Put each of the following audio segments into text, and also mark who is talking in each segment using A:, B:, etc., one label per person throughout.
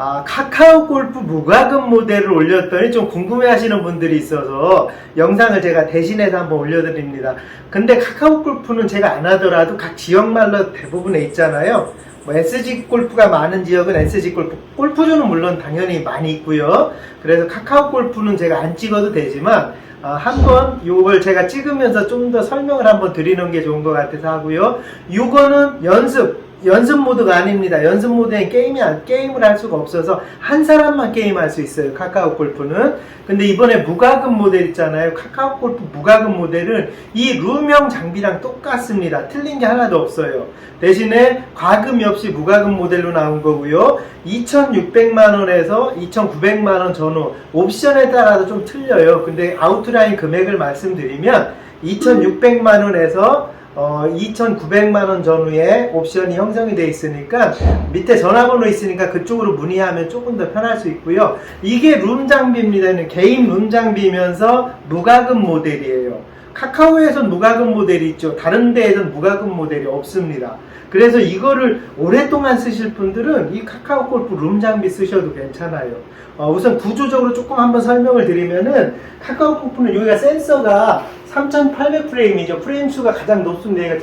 A: 아, 카카오 골프 무과금 모델을 올렸더니 좀 궁금해 하시는 분들이 있어서 영상을 제가 대신해서 한번 올려드립니다. 근데 카카오 골프는 제가 안 하더라도 각 지역말로 대부분에 있잖아요. 뭐 SG 골프가 많은 지역은 SG 골프, 골프존은 물론 당연히 많이 있고요. 그래서 카카오 골프는 제가 안 찍어도 되지만 아, 한번 요걸 제가 찍으면서 좀 더 설명을 한번 드리는 게 좋은 것 같아서 하고요. 요거는 연습, 연습 모드가 아닙니다. 연습 모드엔 게임이 안, 게임을 할 수가 없어서 한 사람만 게임할 수 있어요. 카카오 골프는. 근데 이번에 무과금 모델 있잖아요. 카카오 골프 무과금 모델은 이 룸형 장비랑 똑같습니다. 틀린 게 하나도 없어요. 대신에 과금이 없이 무과금 모델로 나온 거고요. 2,600만 원에서 2,900만 원 전후 옵션에 따라서 좀 틀려요. 근데 아웃라인 금액을 말씀드리면 2,600만 원에서 어, 2,900만 원 전후에 옵션이 형성이 되어 있으니까 밑에 전화번호 있으니까 그쪽으로 문의하면 조금 더 편할 수 있고요. 이게 룸 장비입니다. 개인 룸 장비면서 무과금 모델이에요. 카카오에선 무과금 모델이 있죠. 다른 데에선 무과금 모델이 없습니다. 그래서 이거를 오랫동안 쓰실 분들은 이 카카오 골프 룸 장비 쓰셔도 괜찮아요. 어, 우선 구조적으로 조금 한번 설명을 드리면은 카카오 골프는 여기가 센서가 3800 프레임이죠. 프레임 수가 가장 높습니다.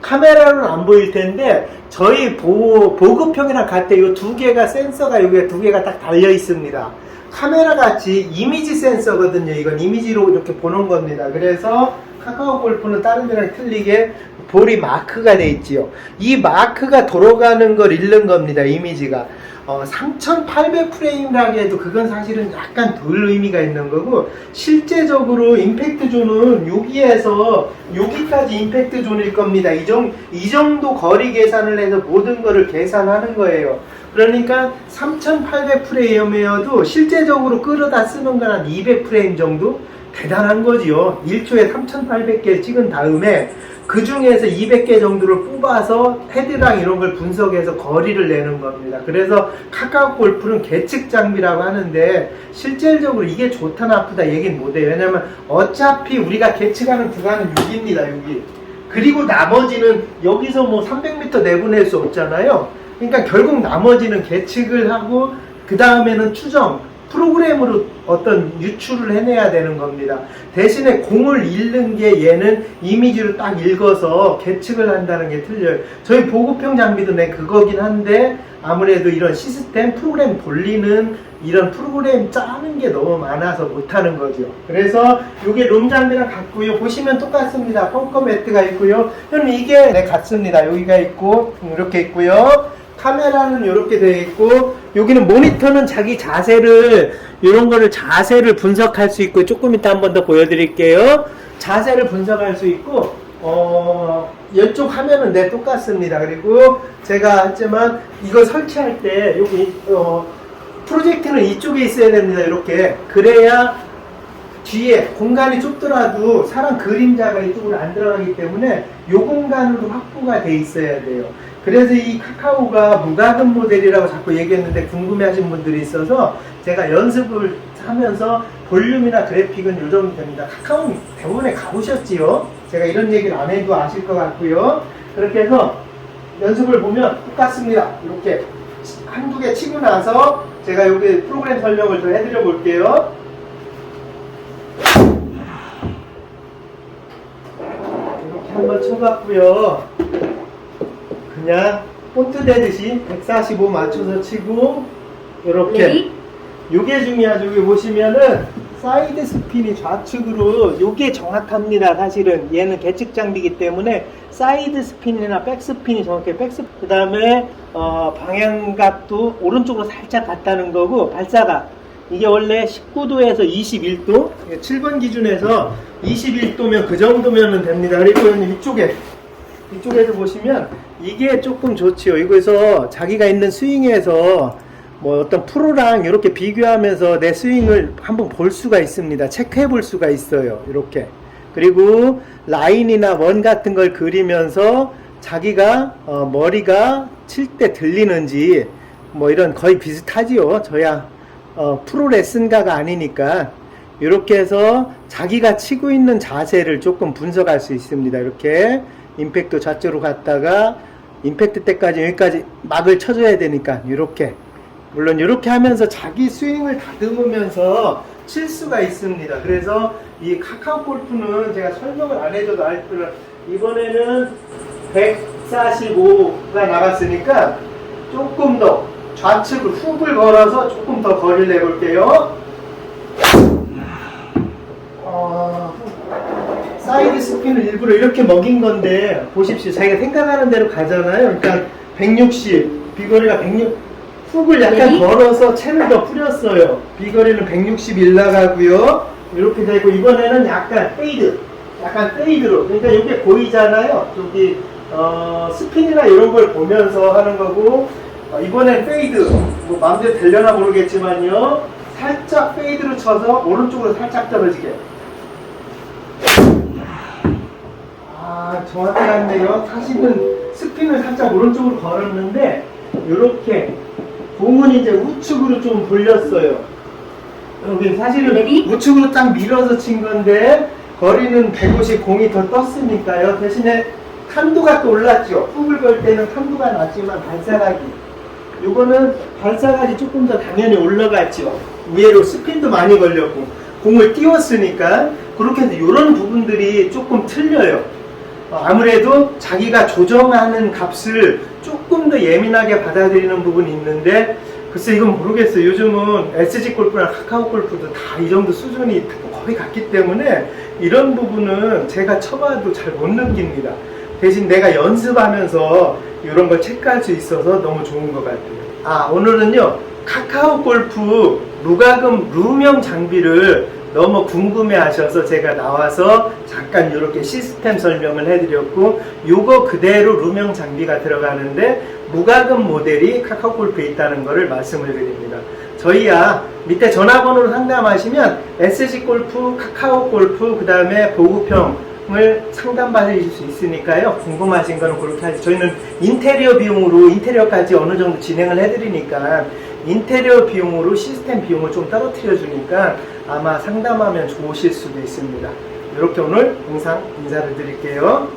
A: 카메라로는 안 보일 텐데 저희 보, 보급형이랑 같아 이두 개가 센서가 여기에 두 개가 딱 달려 있습니다. 카메라 같이 이미지 센서거든요. 이건 이미지로 이렇게 보는 겁니다. 그래서 카카오 골프는 다른 데랑 틀리게 볼이 마크가 돼 있지요. 이 마크가 돌아가는 걸 잃는 겁니다. 이미지가. 어, 3800 프레임이라고 해도 그건 사실은 약간 덜 의미가 있는 거고 실제적으로 임팩트 존은 여기에서 여기까지 임팩트 존일 겁니다. 이, 정, 이 정도 거리 계산을 해서 모든 거를 계산하는 거예요. 그러니까 3800 프레임이어도 실제적으로 끌어다 쓰는 건 한 200 프레임 정도 대단한 거지요. 1초에 3800개 찍은 다음에 그 중에서 200개 정도를 뽑아서 헤드랑 이런 걸 분석해서 거리를 내는 겁니다. 그래서 카카오 골프는 계측 장비라고 하는데 실질적으로 이게 좋다 나쁘다 얘기는 못해요. 왜냐면 어차피 우리가 계측하는 구간은 여기입니다. 여기. 그리고 나머지는 여기서 뭐 300m 내보낼 수 없잖아요. 그러니까 결국 나머지는 계측을 하고 그 다음에는 추정, 프로그램으로 어떤 유출을 해내야 되는 겁니다. 대신에 공을 읽는 게 얘는 이미지로 딱 읽어서 계측을 한다는 게 틀려요. 저희 보급형 장비도 내 그거긴 한데 아무래도 이런 시스템 프로그램 돌리는 이런 프로그램 짜는 게 너무 많아서 못하는 거죠. 그래서 이게 룸 장비랑 같고요. 보시면 똑같습니다. 펑커 매트가 있고요. 형 이게 네, 같습니다. 여기가 있고 이렇게 있고요. 카메라는 이렇게 되어 있고 여기는 모니터는 자기 자세를 이런 거를 자세를 분석할 수 있고 조금 이따 한 번 더 보여드릴게요. 자세를 분석할 수 있고 어 이쪽 화면은 네 똑같습니다. 그리고 제가 했지만 이거 설치할 때 여기 어 프로젝트는 이쪽에 있어야 됩니다. 이렇게 그래야 뒤에 공간이 좁더라도 사람 그림자가 이쪽으로 안 들어가기 때문에 이 공간으로 확보가 돼 있어야 돼요. 그래서 이 카카오가 무과금 모델이라고 자꾸 얘기했는데 궁금해 하신 분들이 있어서 제가 연습을 하면서 볼륨이나 그래픽은 요 정도 됩니다. 카카오 대부분에 가보셨지요? 제가 이런 얘기를 안 해도 아실 것 같고요. 그렇게 해서 연습을 보면 똑같습니다. 이렇게 한두 개 치고 나서 제가 여기 프로그램 설명을 좀 해드려 볼게요. 이렇게 한번 쳐봤고요. 그냥 본트 되듯이 145 맞춰서 치고 이렇게
B: 레디?
A: 요게 중요하죠. 여기 보시면은 사이드 스핀이 좌측으로 요게 정확합니다. 사실은 얘는 계측 장비이기 때문에 사이드 스핀이나 백 스핀이 정확해. 백스 그 다음에 어, 방향각도 오른쪽으로 살짝 갔다는 거고 발사각 이게 원래 19도에서 21도 7번 기준에서 21도면 그 정도면 됩니다. 그리고 이쪽에 이쪽에서 보시면 이게 조금 좋지요. 이거에서 자기가 있는 스윙에서 뭐 어떤 프로랑 이렇게 비교하면서 내 스윙을 한번 볼 수가 있습니다. 체크해 볼 수가 있어요. 이렇게. 그리고 라인이나 원 같은 걸 그리면서 자기가 어, 머리가 칠 때 들리는지 뭐 이런 거의 비슷하지요. 저야 어, 프로 레슨가가 아니니까 이렇게 해서 자기가 치고 있는 자세를 조금 분석할 수 있습니다. 이렇게 임팩트 좌측으로 갔다가 임팩트 때까지 여기까지 막을 쳐줘야 되니까 이렇게 물론 이렇게 하면서 자기 스윙을 다듬으면서 칠 수가 있습니다. 그래서 이 카카오 골프는 제가 설명을 안 해줘도 알더라. 이번에는 145가 나갔으니까 조금 더 좌측을 훅을 걸어서 조금 더 거리를 내볼게요. 어, 스핀을 일부러 이렇게 먹인 건데 보십시오. 자기가 생각하는 대로 가잖아요. 그러니까 160 비거리가 106 훅을 약간
B: 네.
A: 걸어서 채를 더 뿌렸어요. 비거리는 161 나가고요. 이렇게 되고 이번에는 약간 페이드, 약간 페이드로. 그러니까 이게 보이잖아요. 여기 어, 스핀이나 이런 걸 보면서 하는 거고 어, 이번엔 페이드. 뭐 마음대로 되려나 모르겠지만요. 살짝 페이드로 쳐서 오른쪽으로 살짝 떨어지게. 아, 정확히 갔네요. 사실은 스핀을 살짝 오른쪽으로 걸었는데, 이렇게 공은 이제 우측으로 좀 돌렸어요. 여기 사실은
B: 레디?
A: 우측으로 딱 밀어서 친 건데, 거리는 150 공이 더 떴으니까요. 대신에 탄도가 또 올랐죠. 훅을 걸 때는 탄도가 낮지만 발사각이. 요거는 발사각이 조금 더 당연히 올라갔죠. 위로 스핀도 많이 걸렸고, 공을 띄웠으니까, 그렇게 해서 이런 부분들이 조금 틀려요. 어, 아무래도 자기가 조정하는 값을 조금 더 예민하게 받아들이는 부분이 있는데 글쎄 이건 모르겠어요. 요즘은 SG 골프나 카카오 골프도 다 이 정도 수준이 거의 같기 때문에 이런 부분은 제가 쳐봐도 잘 못 느낍니다. 대신 내가 연습하면서 이런 걸 체크할 수 있어서 너무 좋은 것 같아요. 아 오늘은요 카카오 골프 무가금 루명 장비를 너무 궁금해 하셔서 제가 나와서 잠깐 이렇게 시스템 설명을 해드렸고 요거 그대로 루명 장비가 들어가는데 무가금 모델이 카카오 골프에 있다는 것을 말씀을 드립니다. 저희야 밑에 전화번호로 상담하시면 SG 골프, 카카오 골프, 그 다음에 보급형을 상담받으실 수 있으니까요. 궁금하신 거는 그렇게 하죠. 저희는 인테리어 비용으로 인테리어까지 어느 정도 진행을 해드리니까 인테리어 비용으로 시스템 비용을 좀 떨어뜨려 주니까 아마 상담하면 좋으실 수도 있습니다. 이렇게 오늘 영상 인사를 드릴게요.